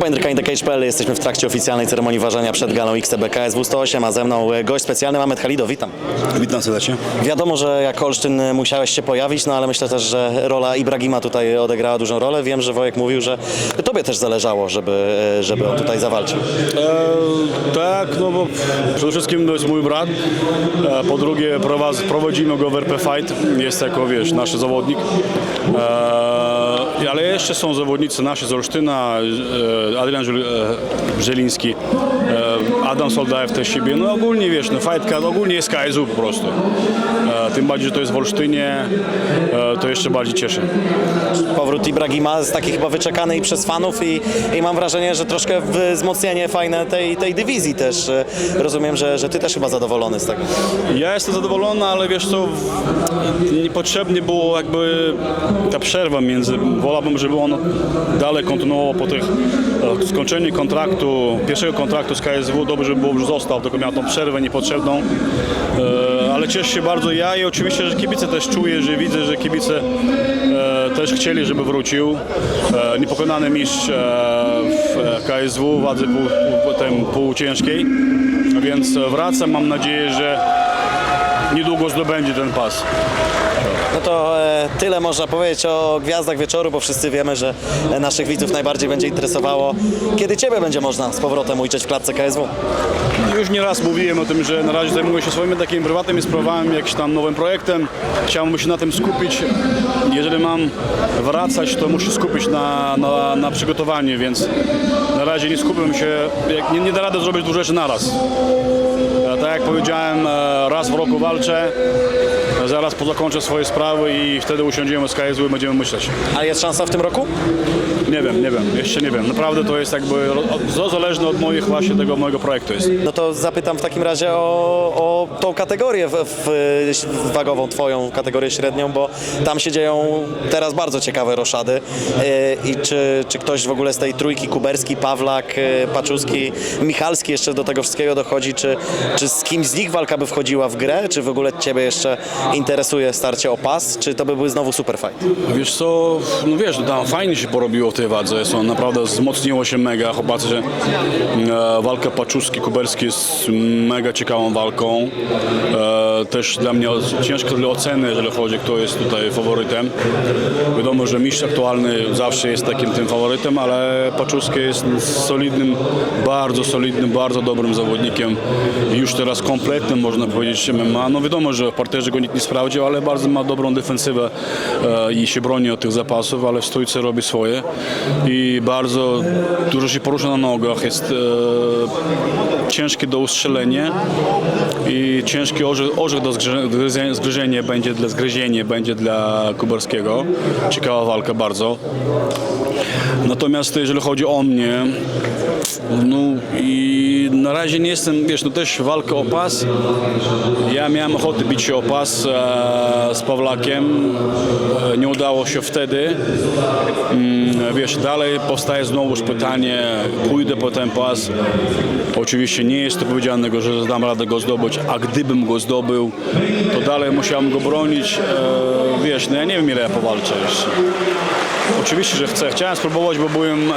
Panie Ręka Cage.pl, jesteśmy w trakcie oficjalnej ceremonii ważenia przed galą XTB KSW 108, a ze mną gość specjalny Mamet Halido, witam. Witam serdecznie. Wiadomo, że jak Olsztyn musiałeś się pojawić, no ale myślę też, że rola Ibrahima tutaj odegrała dużą rolę. Wiem, że Wojek mówił, że tobie też zależało, żeby, żeby on tutaj zawalczył. E, tak, no bo przede wszystkim to jest mój brat. E, po drugie prowadzimy go w RP Fight. Jest jako, wiesz, nasz zawodnik. E, ale jeszcze są zawodnicy nasi z Olsztyna, e, Adrian Żel- e, Żeliński, e, Adam Soldajew też siebie. No ogólnie, wiesz, no fight card, ogólnie jest KSU po prostu. Tym bardziej, że to jest w Olsztynie, to jeszcze bardziej cieszy. Powrót Ibrahima jest taki chyba wyczekany i przez fanów i, i mam wrażenie, że troszkę wzmocnienie fajne tej, tej dywizji też. Rozumiem, że, że ty też chyba zadowolony z tego. Ja jestem zadowolony, ale wiesz co, niepotrzebnie było jakby ta przerwa między, wolałbym, żeby on dalej kontynuował po tych e, skończeniu kontraktu, pierwszego kontraktu z KSW, dobrze by było, że został, tylko miał tą przerwę niepotrzebną, E, ale cieszę się bardzo ja i oczywiście, że kibice też czuję, że widzę, że kibice e, też chcieli, żeby wrócił. Niepokonany mistrz w KSW, wadze pół, półciężkiej, więc wracam, mam nadzieję, że niedługo zdobędzie ten pas. No to e, tyle można powiedzieć o Gwiazdach Wieczoru, bo wszyscy wiemy, że e, naszych widzów najbardziej będzie interesowało, kiedy Ciebie będzie można z powrotem ujrzeć w klatce KSW. Już nieraz mówiłem o tym, że na razie zajmuję się swoimi takimi prywatnymi sprawami, jakimś tam nowym projektem. Chciałbym się na tym skupić. Jeżeli mam wracać, to muszę skupić na, na, na przygotowaniu, więc na razie nie skupiam się, nie, nie da rady zrobić dużo rzeczy naraz. E, Tak jak powiedziałem, e, raz w roku walczę, zaraz pozakończę swoje sprawy i wtedy usiądziemy z KSW i będziemy myśleć. A jest szansa w tym roku? Nie wiem, nie wiem, jeszcze nie wiem. Naprawdę to jest jakby od- zależne od moich właśnie tego mojego projektu jest. No to zapytam w takim razie o, o tą kategorię w, w, w wagową, Twoją kategorię średnią, bo tam się dzieją teraz bardzo ciekawe roszady. E, I czy, czy ktoś w ogóle z tej trójki, Kuberski, Pawlak, e, Paczuski, Michalski jeszcze do tego wszystkiego dochodzi, czy, czy z kimś z nich walka by wchodziła w grę, czy w ogóle Ciebie jeszcze interesuje starcie o pas, czy to by był znowu super fight? Wiesz co, no wiesz, no tam fajnie się porobiło w tej wadze, są naprawdę wzmocniło się mega, chłopacy, że e, walka Paczuski-Kuberski jest mega ciekawą walką, e, też dla mnie ciężko dla oceny, jeżeli chodzi, kto jest tutaj faworytem. Wiadomo, że mistrz aktualny zawsze jest takim tym faworytem, ale Paczuski jest solidnym, bardzo solidnym, bardzo dobrym zawodnikiem, już teraz kompletnym, można powiedzieć, MMA. No wiadomo, że w parterze go nikt nie sprawdził, ale bardzo ma dobrą defensywę e, i się broni od tych zapasów, ale w stójce robi swoje i bardzo dużo się porusza na nogach, jest e, ciężkie do ustrzelenia i ciężki orzech, orzech do zgrze- zgryzie- zgryzienia będzie dla zgryzienia będzie dla Kuberskiego. Ciekawa walka bardzo. Natomiast jeżeli chodzi o mnie, no i na razie nie jestem, wiesz, no też walka o pas. Ja miałem ochotę bić się o pas z Pawlakiem. E, nie udało się wtedy. Mm, wiesz, dalej powstaje znowuż pytanie, pójdę po ten pas. Oczywiście nie jest to powiedziane, że dam radę go zdobyć, a gdybym go zdobył, to dalej musiałem go bronić. E, wiesz, no ja nie wiem ile ja powalczę jeszcze. Oczywiście, że chcę. Chciałem spróbować, bo byłem e,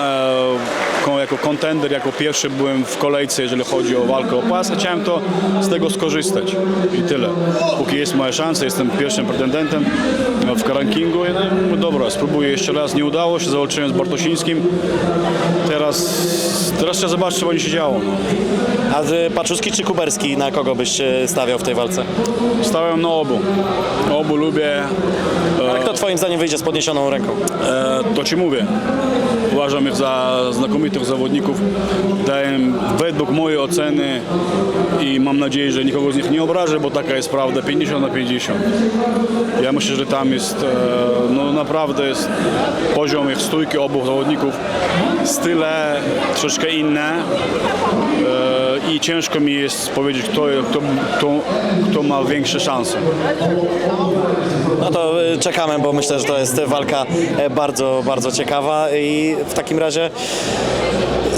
ko- jako kontender, jako pierwszy byłem w kolejce, jeżeli chodzi o walkę o pas. i Chciałem to z tego skorzystać i tyle. Póki jest moja szansa, jestem pierwszym pretendentem e, w rankingu. Mówię, dobra, spróbuję jeszcze raz. Nie udało się, zawalczyłem z Bartosińskim. Teraz, teraz trzeba zobaczyć, co będzie się działo. No. A e, Paczuski czy Kuberski, na kogo byś stawiał w tej walce? Stałem na obu. Obu lubię. E, Ale kto Twoim zdaniem wyjdzie z podniesioną ręką? E, to ci mówię. Uważam ich za znakomitych zawodników. Daję według mojej oceny i mam nadzieję, że nikogo z nich nie obrażę, bo taka jest prawda, 50 na 50. Ja myślę, że tam jest, e, no naprawdę jest poziom ich stójki obu zawodników, style troszkę inne e, i ciężko mi jest powiedzieć, kto, kto, kto, kto ma większe szanse. No to y, czekamy, bo myślę, że to jest walka e, bardzo, bardzo ciekawa i w takim razie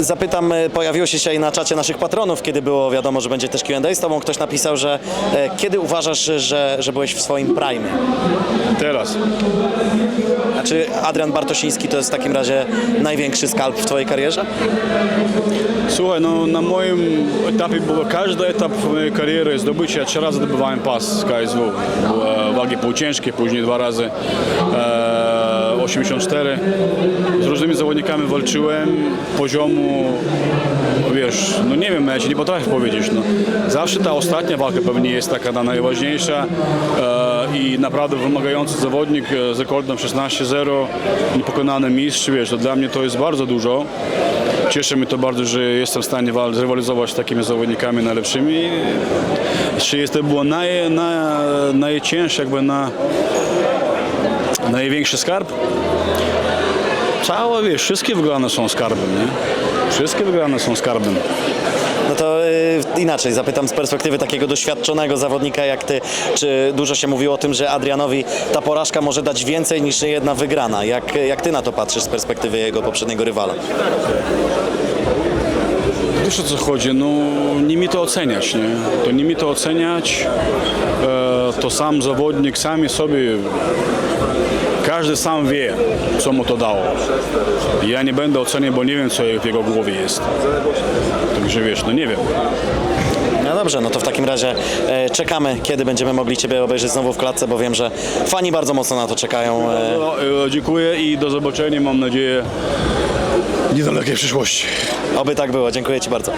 Zapytam, e, pojawiło się dzisiaj na czacie naszych patronów, kiedy było wiadomo, że będzie też Q&A z tobą. Ktoś napisał, że e, kiedy uważasz, że, że byłeś w swoim prime? Teraz. A czy Adrian Bartosiński to jest w takim razie największy skalp w twojej karierze? Słuchaj, no na moim etapie było każdy etap mojej kariery zdobycia. Trzy razy zdobywałem pas z KSW. Wagi półciężkie, później dwa razy e, 84. Z różnymi zawodnikami walczyłem. Poziomu, wiesz, no nie wiem, ja ci nie potrafię powiedzieć. No. Zawsze ta ostatnia walka pewnie jest taka na najważniejsza e, i naprawdę wymagający zawodnik e, z rekordem 16-0, niepokonany mistrz, wiesz, to dla mnie to jest bardzo dużo. Cieszy mnie to bardzo, że jestem w stanie wal- zrywalizować z takimi zawodnikami najlepszymi. Czy jest to było naj, na, najcięższe, jakby na największy skarb? Całe, wiesz, wszystkie wygrane są skarbem, nie? Wszystkie wygrane są skarbem. No to y, inaczej, zapytam z perspektywy takiego doświadczonego zawodnika jak ty, czy dużo się mówiło o tym, że Adrianowi ta porażka może dać więcej niż jedna wygrana? Jak, jak ty na to patrzysz z perspektywy jego poprzedniego rywala? Wiesz o co chodzi, no nie mi to oceniać, nie? To nie mi to oceniać, e, to sam zawodnik sami sobie, każdy sam wie, co mu to dało. Ja nie będę oceniał, bo nie wiem, co w jego głowie jest. Także wiesz, no nie wiem. No dobrze, no to w takim razie e, czekamy, kiedy będziemy mogli Ciebie obejrzeć znowu w klatce, bo wiem, że fani bardzo mocno na to czekają. E, No, e, dziękuję i do zobaczenia, mam nadzieję, w niedalekiej przyszłości. oby tak było, dziękuję Ci bardzo.